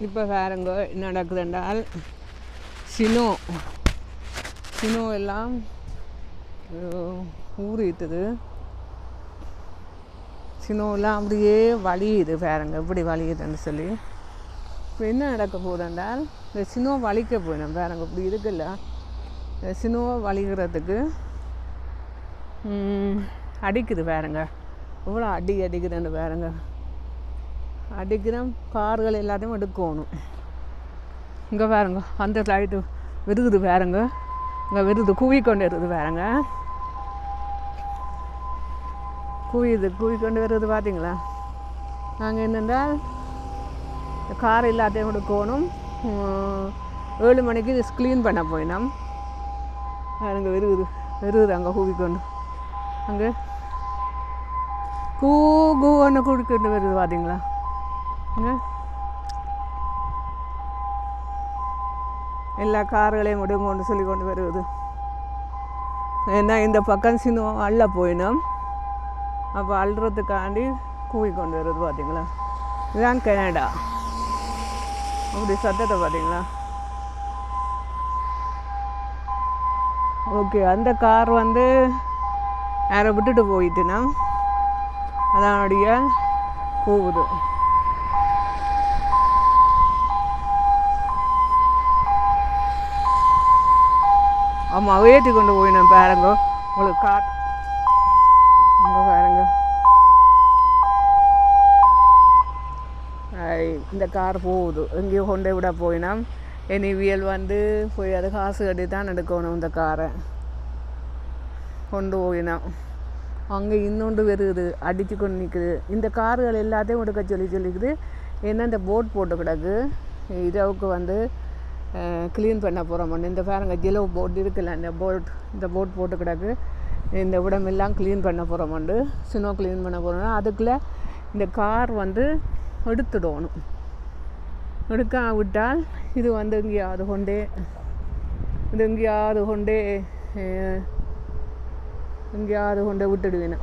இப்போ வேறங்க என்ன நடக்குதுன்றால் சினோ. சினோ எல்லாம் அஹ், ஊறிட்டுது சினோலாம் அப்படியே வலியுது வேறங்க இப்படி வலியுதுன்னு சொல்லி. இப்போ என்ன நடக்க போகுதுன்றால் இந்த சினோ வலிக்க போயிடும் வேறங்க இப்படி இருக்குல்ல. இந்த சினோவை வலிக்கிறதுக்கு அடிக்குது வேறங்க இவ்வளோ அடி அடிக்குதுன்னு வேறங்க அடிக்கிற கார்கள் எல்லாத்தையும் எடுக்கணும். இங்கே பாருங்க அந்த லைட்டு விருது பாருங்க. இங்கே விருது குவி கொண்டு வருது பாருங்க. குவியுது குவி கொண்டு வருது பார்த்தீங்களா நாங்கள் என்னென்றால் கார் எல்லாத்தையும் எடுக்கணும். ஏழு மணிக்கு க்ளீன் பண்ண போயினோம். அங்கே விருது விருது அங்கே கூவி கொண்டு அங்கே கூ கூ ஒன்று குடிக்கிட்டு வருது பார்த்தீங்களா எல்லா கார்களையும் விடுங்கன்னு சொல்லி கொண்டு வருவது. ஏன்னா இந்த பக்கம் சின்ன அள்ள போயினோம் அப்போ அள்ளுறதுக்காண்டி கூவி கொண்டு வருது பார்த்தீங்களா இதுதான் கனடா. அப்படி சத்தத்தை பார்த்தீங்களா ஓகே அந்த கார் வந்து யாரை விட்டுட்டு போயிட்டுனா அதனுடைய போகுது ஆமாம் ஏற்றி கொண்டு போய் நான் பாருங்க. உங்களுக்கு கார் உங்கள் பாருங்க. இந்த கார் போகுது. எங்கேயோ கொண்டு விட போயினா எனிவியல் வந்து போய் அது காசு கட்டி தான் எடுக்கணும் இந்த காரை. கொண்டு போயினா அங்கே இன்னொன்று வருது. அடித்து கொண்டு நிற்குது இந்த கார்கள் எல்லாத்தையும் எடுக்க சொல்லி சொல்லிக்குது. ஏன்னா இந்த போட் போட்டு கிடக்கு? இரவுக்கு வந்து க்ளீன் பண்ண போகிறோம் இந்த பாருங்கள் ஜிலோ போட் இருக்குல்ல இந்த போட் இந்த போட் போட்டு கிடக்கு. இந்த விடமெல்லாம் க்ளீன் பண்ண போகிறோமண்டு ஸ்னோ க்ளீன் பண்ண போகிறோம்னா அதுக்குள்ளே இந்த கார் வந்து எடுத்துடணும். எடுக்க விட்டால் இது வந்து எங்கேயாவது கொண்டே இது எங்கேயாவது கொண்டே எங்கேயாவது கொண்டே விட்டுடுவேன்.